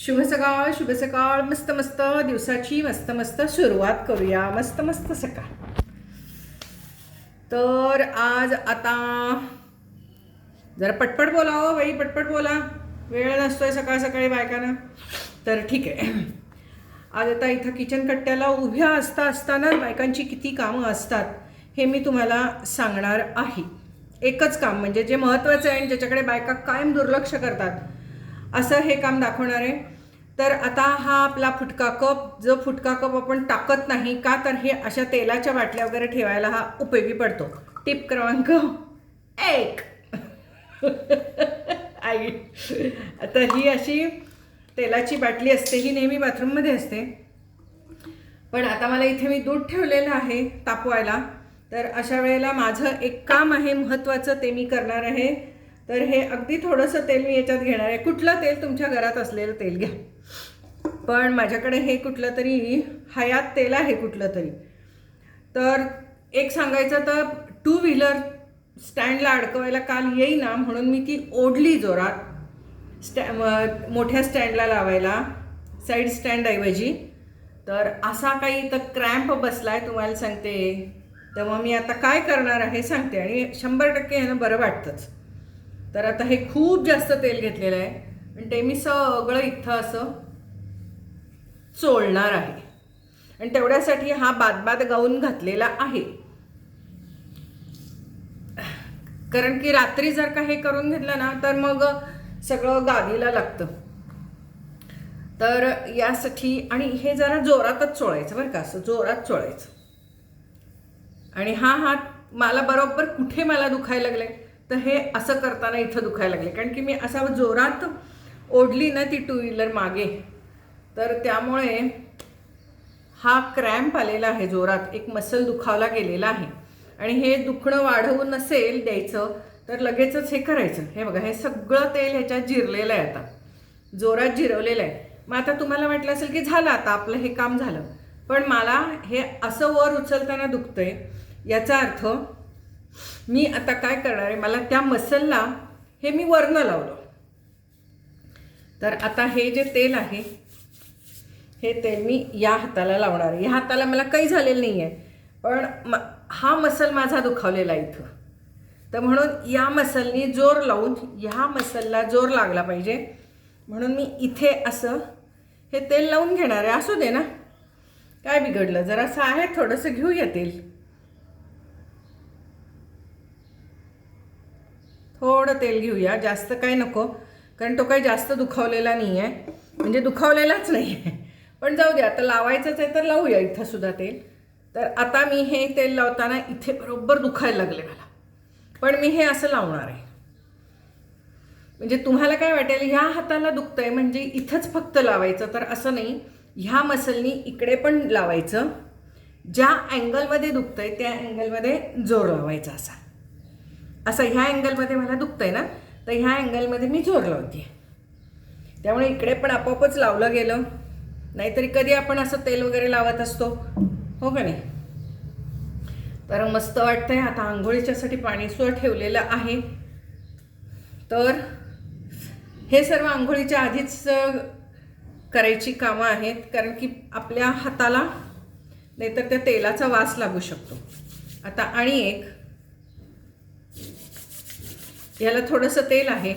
शुभ सकाळ शुभ सकाळ मस्त मस्त दिवसाची मस्त मस्त सुरुवात करूया. मस्त मस्त सकाळ. तर आज आता जरा पटपट बोला हो बाई पटपट बोला. वेळ नसतोय सकाळ सकाळी बायकांना. तर ठीक आहे. आज आता इथं किचन कट्ट्याला उभ्या असता असताना बायकांची किती कामं असतात हे मी तुम्हाला सांगणार आहे. एकच काम म्हणजे जे महत्त्वाचं आहे आणि ज्याच्याकडे बायका कायम दुर्लक्ष करतात असं हे काम दाखवणार आहे. तर आता हा आपला फुटका कप जो फुटका कप आपण टाकत नाही का तर हे अशा तेलाच्या बाटल्या वगैरे ठेवायला हा उपयोगी पडतो. टिप क्रमांक एक. आई आता ही अशी तेलाची बाटली असते ही नेहमी बाथरूममध्ये असते. पण आता मला इथे मी दूध ठेवलेलं आहे तापवायला. तर अशा वेळेला माझं एक काम आहे महत्त्वाचं ते मी करणार आहे. तर हे अगदी थोडंसं तेल मी याच्यात घेणार आहे. कुठलं तेल तुमच्या घरात असलेलं तेल घ्या. पण माझ्याकडे हे कुठलं तरी हयात तेल आहे कुठलं तरी. तर एक सांगायचं तर टू व्हीलर स्टँडला अडकवायला काल येईना म्हणून मी ती ओढली जोरात. स्टॅ मोठ्या स्टँडला लावायला साईड स्टँडऐवजी तर असा काही तर क्रॅम्प बसला आहे तुम्हाला सांगते. तर मग मी आता काय करणार आहे सांगते आणि शंभर टक्के ह्यानं बरं वाटतंच. तर आता हे खूप जास्त तेल घेतलेलं आहे. आणि ते मी सगळं इथं असं चोळणार आहे. आणि तेवढ्यासाठी हा बादबाद गाऊन घातलेला आहे. कारण की रात्री जर का हे करून घेतलं ना तर मग सगळं गादीला लागतं. तर यासाठी आणि हे जरा जोरातच चोळायचं बरं का असं जोरात चोळायचं. आणि हा हात मला बरोबर कुठे मला दुखायला लागले तर हे असं करताना इथं दुखायला लागले. कारण की मी असा जोरात ओढली ना ती टू व्हीलर मागे तर त्यामुळे हा क्रॅम्प आलेला आहे जोरात. एक मसल दुखावला गेलेला आहे. आणि हे दुखणं वाढवून नसेल द्यायचं तर लगेचच हे करायचं. हे बघा हे सगळं तेल ह्याच्यात जिरलेलं आहे आता. जोरात जिरवलेलं आहे. मग आता तुम्हाला वाटलं असेल की झालं आता आपलं हे काम झालं. पण मला हे असं वर उचलताना दुखतंय याचा अर्थ मी आता काय करणार आहे? मला त्या मसलला हे मी वरनं लावलं. तर आता हे जे तेल आहे हे तेल मी या हाताला लावणार आहे. या हाताला मला काही झालेलं नाही आहे पण म हा मसल माझा दुखावलेला इथं. तर म्हणून या मसलनी जोर लावून ह्या मसलला जोर लागला पाहिजे. म्हणून मी इथे असं हे तेल लावून घेणार आहे. असू दे ना. काय बिघडलं? जरासं आहे थोडंसं घेऊया तेल. थोडं तेल घेऊया जास्त काय नको. कारण तो काही जास्त दुखावलेला नाही आहे म्हणजे दुखावलेलाच नाही आहे पण जाऊ द्या आता लावायचंच आहे तर लावूया इथं सुद्धा तेल. तर आता मी हे तेल लावताना इथे बरोबर दुखायला लागले मला. पण मी हे असं लावणार आहे. म्हणजे तुम्हाला काय वाटेल ह्या हाताला दुखतंय म्हणजे इथंच फक्त लावायचं तर असं नाही. ह्या मसलनी इकडे पण लावायचं. ज्या अँगलमध्ये दुखतंय त्या अँगलमध्ये जोर लावायचा असा. असं ह्या अँगलमध्ये मला दुखतंय ना तर ह्या अँगलमध्ये मी झोर लावते त्यामुळे इकडे पण आपोआपच लावलं गेलं. नाहीतरी कधी आपण असं तेल वगैरे लावत असतो. हो का नाही? तर मस्त वाटतंय आता आंघोळीच्यासाठी पाणीसुद्धा ठेवलेलं आहे. तर हे सर्व आंघोळीच्या आधीच करायची कामं आहेत कारण की आपल्या हाताला नाहीतर त्या तेलाचा वास लागू शकतो. आता आणि एक याला थोडंसं तेल आहे.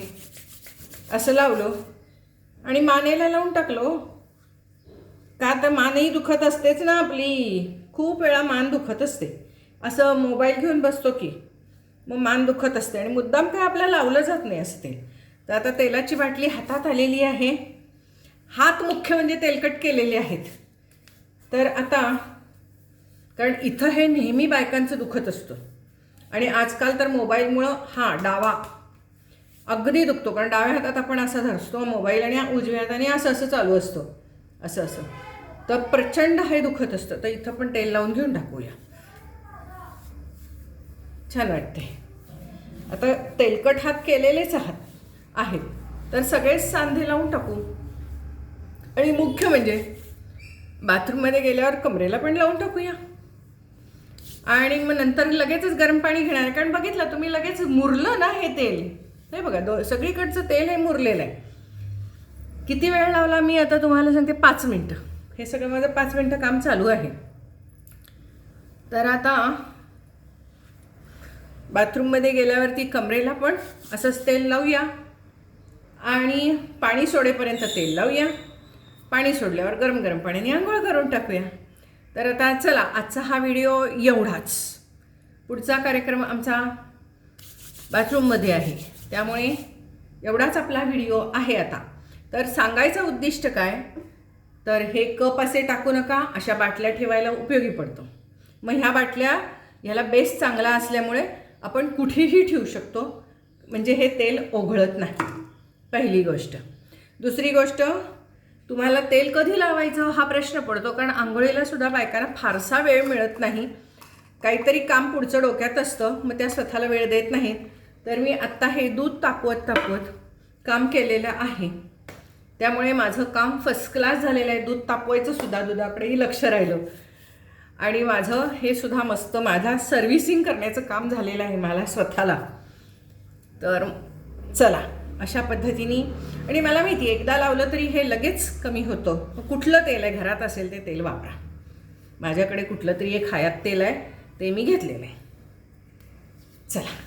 असं लावलं. आणि मानेला लावून टाकलो हो. का तर मानही दुखत असतेच ना आपली. खूप वेळा मान दुखत असते. असं मोबाईल घेऊन बसतो की मग मान दुखत असते. आणि मुद्दाम काय आपल्याला लावलं जात नाही असते तर आता तेलाची बाटली हातात आलेली आहे. हात मुख्य म्हणजे तेलकट केलेले आहेत. तर आता कारण इथं हे नेहमी बायकांचं दुखत असतं. आणि आजकाल तर मोबाईलमुळं हा डावा. अगदी दुखतो कारण डाव्या हातात आपण असा धरतो मोबाईल आणि उजव्या हाताने असं असं चालू असतो. असं असं. तर प्रचंड हे दुखत असतं. तर इथं पण तेल लावून घेऊन टाकूया. छान वाटते आता तेलकट हात केलेलेच आहात आहेत. तर सगळेच सांधे लावून टाकू. आणि मुख्य म्हणजे बाथरूममध्ये गेल्यावर कमरेला पण लावून टाकूया. आणि मग नंतर लगेचच गरम पाणी घेणार. कारण बघितलं तुम्ही लगेच मुरलं ना हे तेल. हे बघा दो सगळीकडचं तेल हे मुरलेलं आहे. किती वेळ लावला मी आता तुम्हाला सांगते पाच मिनटं. हे सगळं माझं पाच मिनटं काम चालू आहे. तर आता बाथरूममध्ये गेल्यावरती कमरेला पण असंच तेल लावूया. आणि पाणी सोडेपर्यंत तेल लावूया. पाणी सोडल्यावर गरम गरम पाण्याने आंघोळ करून टाकूया. तर आता चला आजचा हा व्हिडिओ एवढाच. पुढचा कार्यक्रम आमचा बाथरूममध्ये आहे. त्यामुळे एवढाच आपला व्हिडिओ आहे आता. तर सांगायचं उद्दिष्ट काय? तर हे कप असे टाकू नका अशा बाटल्या ठेवायला उपयोगी पडतो. मग ह्या बाटल्या ह्याला बेस चांगला असल्यामुळे आपण कुठेही ठेवू शकतो. म्हणजे हे तेल ओघळत नाही. पहिली गोष्ट. दुसरी गोष्ट तुम्हाला तेल कधी लावायचं हा प्रश्न पडतो कारण आंघोळीला सुद्धा बायकांना फारसा वेळ मिळत नाही. काहीतरी काम पुढचं डोक्यात असतं मग त्या स्वतःला वेळ देत नाहीत. तर मी आत्ता हे दूध तापवत तापवत काम केलेलं आहे. त्यामुळे माझं काम फर्स्ट क्लास झालेलं आहे. दूध तापवायचं सुद्धा दुधाकडेही लक्ष राहिलं. आणि माझं हे सुद्धा मस्त माझा सर्व्हिसिंग करण्याचं काम झालेलं आहे मला स्वतःला. तर चला. अशा पद्धतीने. आणि मला माहिती आहे एकदा लावलं तरी हे लगेच कमी होतं. कुठलं तेल आहे? घरात असेल ते तेल वापरा. माझ्याकडे कुठलं तरी एक हयात तेल आहे ते मी घेतलेलं आहे. चला.